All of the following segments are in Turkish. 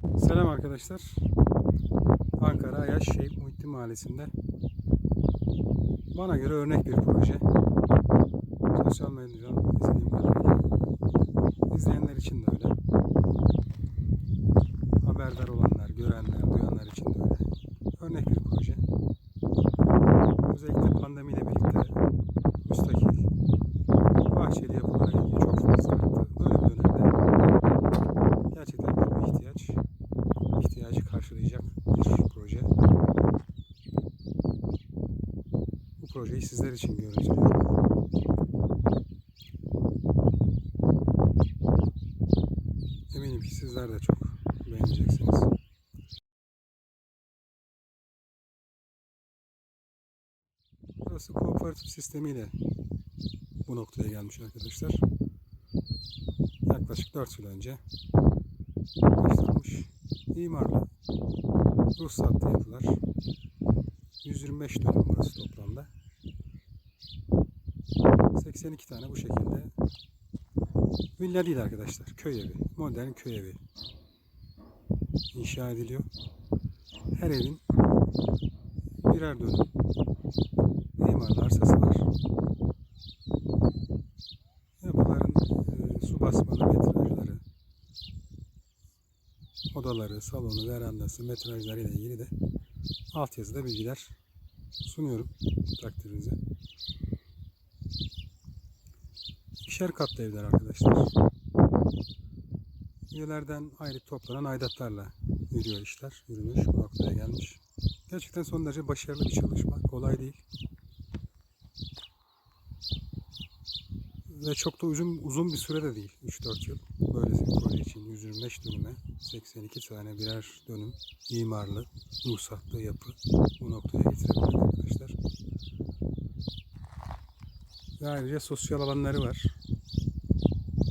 Selam arkadaşlar. Ankara Ayaş Şehit Muhittin Mahallesi'nde bana göre örnek bir proje. Sosyal medyadan izlediğim kadarıyla izleyenler için de öyle. Haberdar olanlar, görenler, duyanlar için de öyle. Örnek bir proje. Özellikle pandemiyle birlikte müstakil bahçeli yapılara ilgi çok fazla arttı. Böyle bir dönemde gerçekten büyük bir ihtiyaç ihtiyacı karşılayacak bir proje. Bu projeyi sizler için görüntülüyorum. Eminim ki sizler de çok beğeneceksiniz. Burası kooperatif sistemiyle bu noktaya gelmiş arkadaşlar. Yaklaşık 4 yıl önce başlanmış. İmarlı ruhsatlı yapılar. 125 dönüm burası toplamda. 82 tane bu şekilde villa değil arkadaşlar. Köy evi. Modern köy evi. İnşa ediliyor. Her evin birer dönüm imarlı arsası var. Yapıların e, su basmalı metrajları, odaları, salonu, verandası, metrajları ile ilgili de altyazıda bilgiler sunuyorum takdirinize. İkişer katlı evler arkadaşlar. Üyelerden aylık toplanan aidatlarla yürüyor işler. Yürümüş, bu noktaya gelmiş. Gerçekten son derece başarılı bir çalışma. Kolay değil. Ve çok da uzun, uzun bir süre de değil. 3-4 yıl. Böylesi bir proje için 125 dönüme 82 tane birer dönüm imarlı, ruhsatlı yapı bu noktaya getirebildik arkadaşlar. Ve ayrıca sosyal alanları var.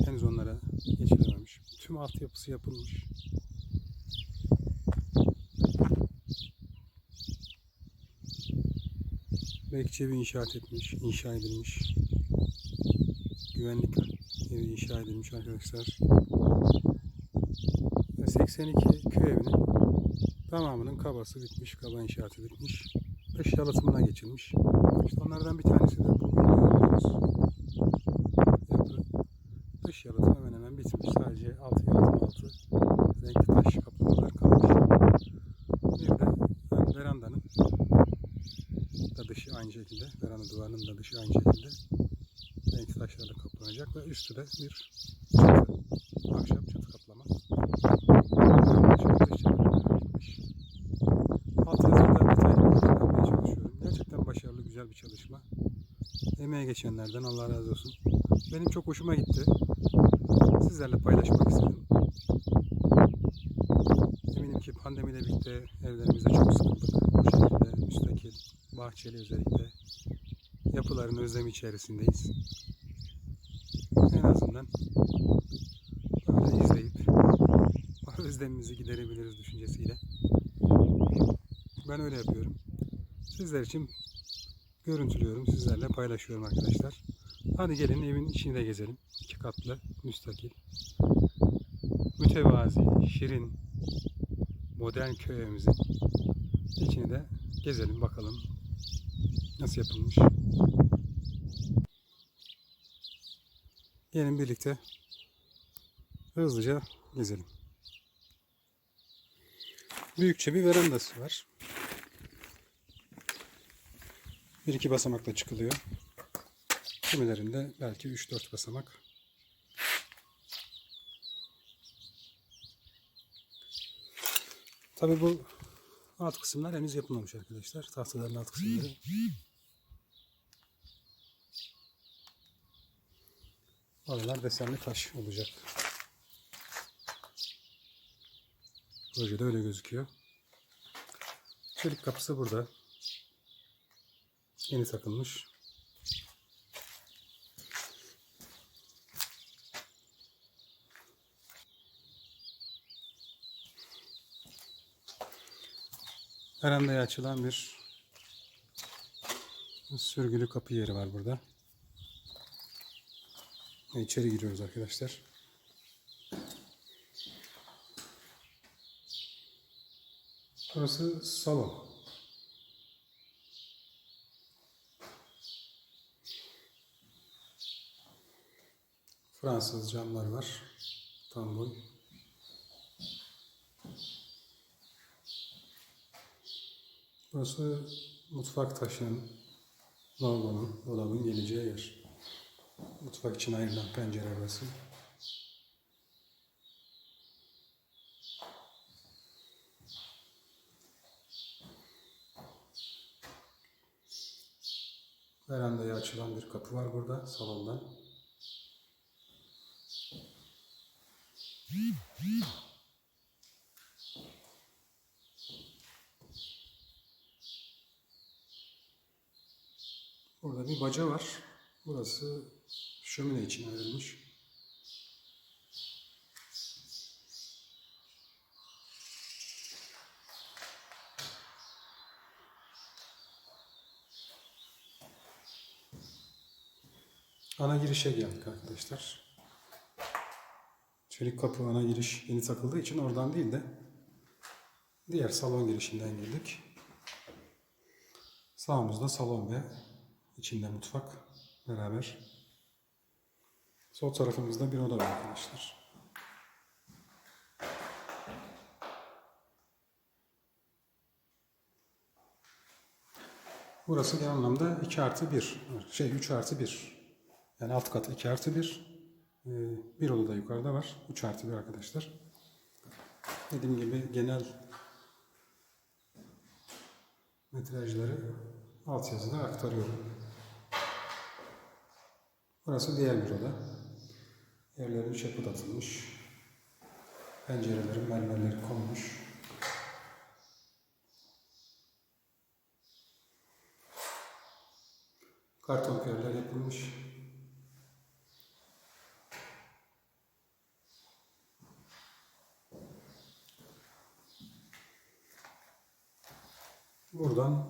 Henüz onlara geçilememiş. Tüm altyapısı yapılmış. Bekçi evi inşaat etmiş, inşa edilmiş. Güvenlik evi inşa edilmiş arkadaşlar. Ve 82 köy evinin tamamının kabası bitmiş, kaba inşaatı bitmiş. Dış yalıtımına geçilmiş. İşte onlardan bir tanesi de bu yapı. Dış yalıtım hemen hemen bitmiş. Sadece altı yalıtım altı renkli taş kaplamalar kalmış. Bir de ön verandanın da dışı aynı şekilde, veranda duvarının da dışı aynı şekilde renkli taşlarla kaplanacak ve üstü de bir çatı, ahşap çatı kaplama. Şöyle dış çatılar bitmiş. Alt yazıda detaylı bilgi vermeye çalışıyorum. Gerçekten başarılı, güzel bir çalışma. Emeğe geçenlerden Allah razı olsun. Benim çok hoşuma gitti. Sizlerle paylaşmak istedim. Eminim ki pandemiyle birlikte evlerimizde çok sıkıldık. Bu şekilde müstakil, bahçeli özellikle yapıların özlemi içerisindeyiz. En azından böyle izleyip özlemimizi giderebiliriz düşüncesiyle. Ben öyle yapıyorum. Sizler için görüntülüyorum, sizlerle paylaşıyorum arkadaşlar. Hadi gelin evin içini de gezelim. İki katlı, müstakil, mütevazi, şirin, modern köy evimizin içini de gezelim bakalım nasıl yapılmış. Gelin birlikte hızlıca gezelim. Büyükçe bir verandası var. Bir iki basamakla çıkılıyor. Kimilerinde belki 3-4 basamak. Tabi bu alt kısımlar henüz yapılmamış arkadaşlar. Tahtaların alt kısımları. Oralar desenli taş olacak. Projede öyle gözüküyor. Çelik kapısı burada. Yeni takılmış. Verandaya açılan bir sürgülü kapı yeri var burada. İçeri giriyoruz arkadaşlar. Burası salon. Fransız camlar var. Tam boy. Burası mutfak taşının, lavabonun, dolabın geleceği yer. Mutfak için ayrılan pencere burası. Verandaya açılan bir kapı var burada salondan. Burada baca var. Burası şömine için ayrılmış. Ana girişe geldik arkadaşlar. Çelik kapı ana giriş yeni takıldığı için oradan değil de diğer salon girişinden girdik. Sağımızda salon ve içinde mutfak beraber. Sol tarafımızda bir oda var arkadaşlar. Burası genel anlamda 2 artı 1. Şey 3 artı 1. Yani alt katı 2 artı 1. Ee, bir oda da yukarıda var. 3 artı 1 arkadaşlar. Dediğim gibi genel metrajları alt yazıda aktarıyorum. Burası diğer bir oda. Yerlerin çapı da atılmış. Pencerelerin mermerleri konmuş. Karton yerler yapılmış. Buradan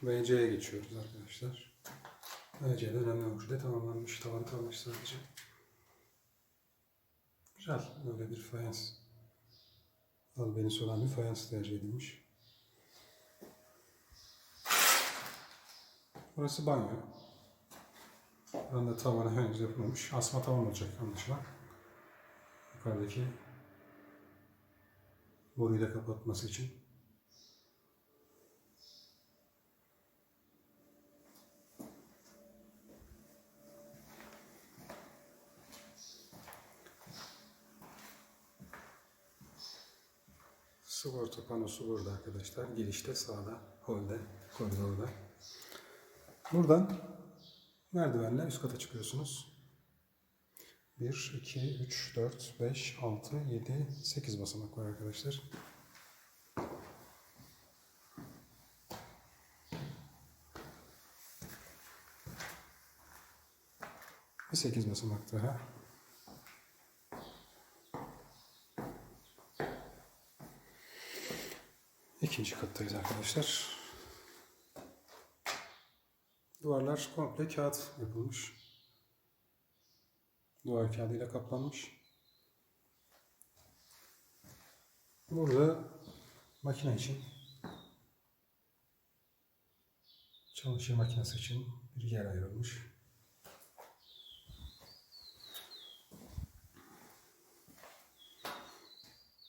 WC'ye geçiyoruz arkadaşlar. WC'de önemli ölçüde tamamlanmış. Tavan kalmış sadece. Güzel. Böyle bir fayans. Albenisi olan bir fayans tercih edilmiş. Burası banyo. Buranın tavanı henüz yapılmamış. Asma tavan olacak anlaşılan. Yukarıdaki boruyu da kapatması için. Sigorta panosu burada arkadaşlar. Girişte sağda, holde, koridorda. Buradan merdivenle üst kata çıkıyorsunuz. 1, 2, 3, 4, 5, 6, 7, 8 basamak var arkadaşlar. Bir 8 basamak daha. İkinci kattayız arkadaşlar. Duvarlar komple kağıt yapılmış. Duvar kağıdıyla kaplanmış. Burada makine için çamaşır makinesi için bir yer ayrılmış.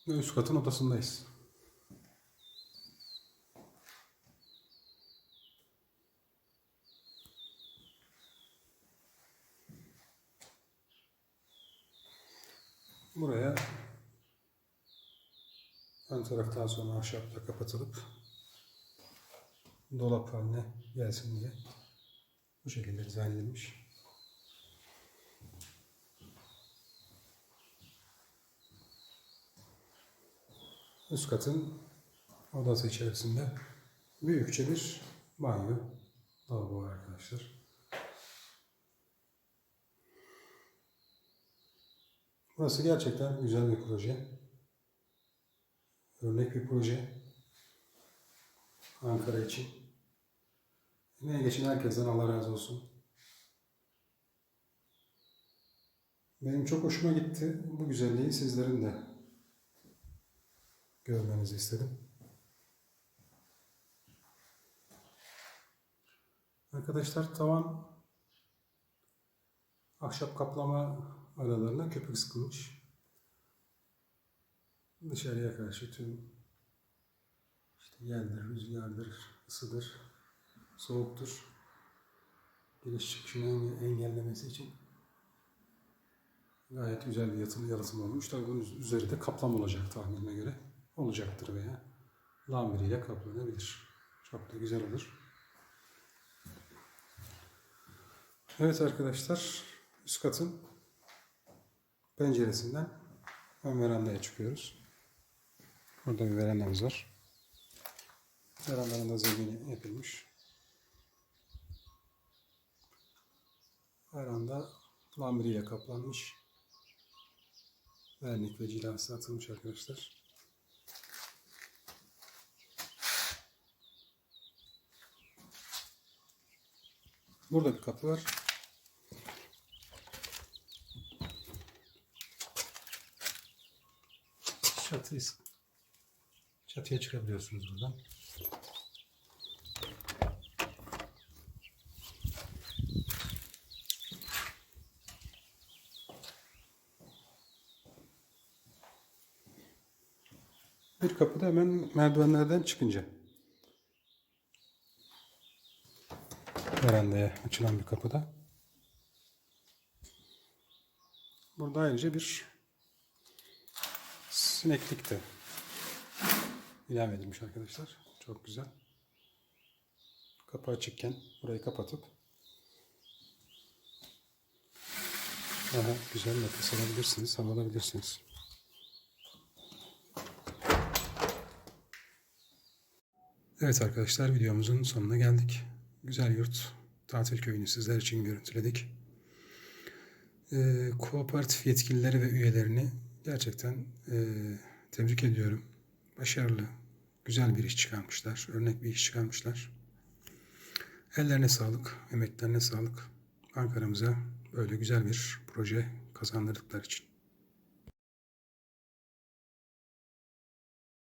Üst katın odasındayız. Buraya ön taraftan sonra ahşapla kapatılıp dolap haline gelsin diye bu şekilde dizayn edilmiş. Üst katın odası içerisinde büyükçe bir banyo lavabo var arkadaşlar. Burası gerçekten güzel bir proje örnek bir proje Ankara için. Emeğe geçen herkesten Allah razı olsun. Benim çok hoşuma gitti. Bu güzelliği sizlerin de görmenizi istedim. Arkadaşlar tavan ahşap kaplama aralarına köpük sıkılmış. Dışarıya karşı tüm işte yerdir, rüzgardır, ısıdır, soğuktur. Giriş çıkışını enge- engellemesi için gayet güzel bir yatılı yalıtım olmuş. Tabii bunun üzeri de kaplam olacak tahminime göre. Olacaktır veya lambiriyle kaplanabilir. Çok da güzel olur. Evet arkadaşlar, üst katın penceresinden ön verandaya çıkıyoruz. Burada bir verandamız var. Verandanın da zemini yapılmış. Veranda lambiriyle kaplanmış. Vernik ve cilası atılmış arkadaşlar. Burada bir kapı var. Çatıyız. Çatıya çıkabiliyorsunuz buradan. Bir kapı da hemen merdivenlerden çıkınca. Verandaya açılan bir kapıda. Burada ayrıca bir sineklik de ilave edilmiş arkadaşlar. Çok güzel. Kapı açıkken burayı kapatıp daha güzel nefes alabilirsiniz, hava alabilirsiniz. Evet arkadaşlar videomuzun sonuna geldik. Güzel yurt tatil köyünü sizler için görüntüledik. Ee, kooperatif yetkilileri ve üyelerini gerçekten e, tebrik ediyorum. Başarılı, güzel bir iş çıkarmışlar. Örnek bir iş çıkarmışlar. Ellerine sağlık, emeklerine sağlık. Ankara'mıza böyle güzel bir proje kazandırdıkları için.